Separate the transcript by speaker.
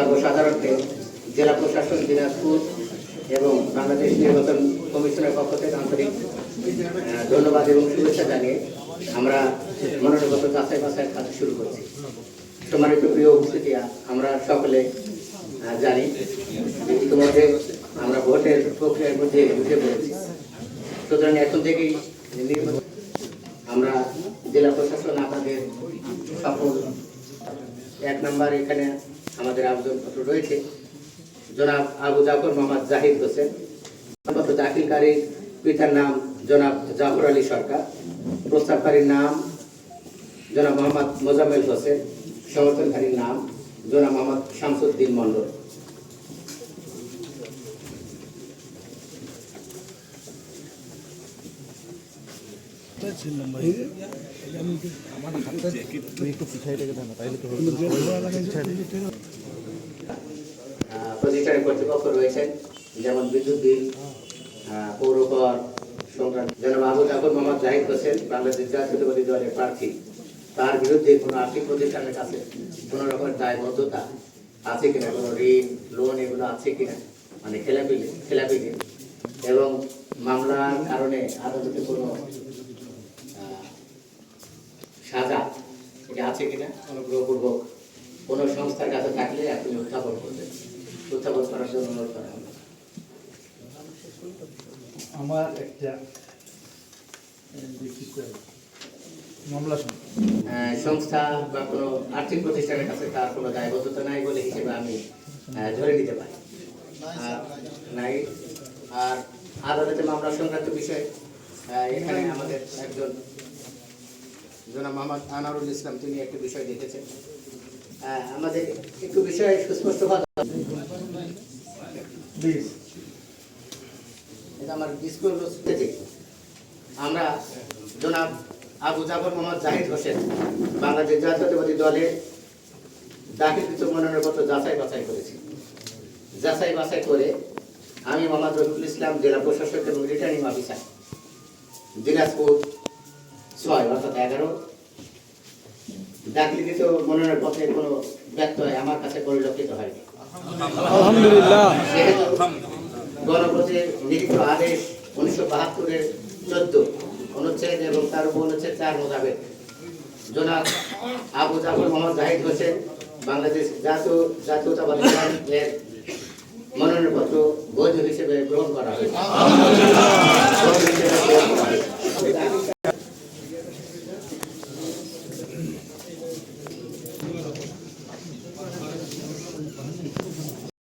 Speaker 1: সর্বসাধারণকে জেলা প্রশাসন, দিনাজপুর এবং বাংলাদেশ নির্বাচন কমিশনের পক্ষ থেকে আন্তরিক ধন্যবাদ এবং শুভেচ্ছা জানিয়ে আমরা মনোনয়নপত্র যাচাই বাছাইয়ের কাজ শুরু করছি। সম্মানিত প্রিয় উপস্থিতি, আমরা সকলে জানি ইতিমধ্যে আমরা ভোটের প্রক্রিয়ার মধ্যে ঢুকে পড়েছি। সুতরাং এখন থেকেই আমরা জেলা প্রশাসন আপনাদের সফল এক নম্বর এখানে আমাদের আবেদনপত্র রয়েছে। জনাব আবু জাফর মোহাম্মদ জাহিদ হোসেন। পত্র দাখিলকারীর পিতার নাম জনাব জাফর আলী সরকার। প্রস্তাবকারীর নাম জনাব মোহাম্মদ মোজাম্মেল হোসেন। সমর্থনকারীর নাম জনাব মোহাম্মদ শামসুদ্দিন যেমন বিদ্যুৎ বিল পৌর কর সংক্রান্ত জাহিদ হোসেন বাংলাদেশ জাতীয়তাবাদী দলের প্রার্থী তার বিরুদ্ধে কোনো আর্থিক প্রতিষ্ঠানের কাছে কোনো রকমের দায়বদ্ধতা আছে কিনা কোনো ঋণ লোন এগুলো আছে কিনা মানে খেলাপি খেলাপি এবং মামলার কারণে আদালতে কোনো আছে কিনা অনুগ্রহপূর্বক কোনো সংস্থার কাছে থাকলে আপনি উত্থাপন করবেন। উত্থাপন করার জন্য অনুরোধ করা হলো।
Speaker 2: আমার একটা মামলা
Speaker 1: সংস্থা বা কোনো আর্থিক প্রতিষ্ঠানের কাছে তার কোনো দায়বদ্ধতা নাই বলে হিসেবে আমি ধরে নিতে পারি। নাই। আর আদালতে মামলা সংক্রান্ত বিষয় এখানে আমাদের একজন জনাব মোহাম্মদ আনারুল ইসলাম তিনি একটা বিষয় দেখেছেন। আহ, আমাদের একটু বিষয় সুস্পষ্ট আমার স্কুল থেকে আমরা জনাব আবু জাফর মোহাম্মদ জাহিদ হোসেন বাংলাদেশ জাতীয়তাবাদী দলে দাখিলকৃত মনোনয়নপত্র যাচাই বাছাই করেছি। যাচাই বাছাই করে আমি মোহাম্মদ রফিকুল ইসলাম জেলা প্রশাসক এবং রিটার্নিং অফিসার দিনাজপুর ছয় অর্থাৎ এগারো দাখিলকৃত মনোনয়নপত্রের কোনো ব্যত্যয় আমার কাছে পরিলক্ষিত হয়নি।
Speaker 3: আলহামদুলিল্লাহ।
Speaker 1: সেহেতু গণপতির লিখিত আদেশ উনিশশো বাহাত্তরের চোদ্দ অনুচ্ছেদ এবং তার উপর অনুচ্ছেদ চার মোতাবেক জনাব আবু জাফর মোহাম্মদ জাহিদ হোসেন বাংলাদেশ জাতীয় জাতীয়তাবাদী মনোনয়নপত্র বৈধ হিসেবে গ্রহণ করা হয়েছে।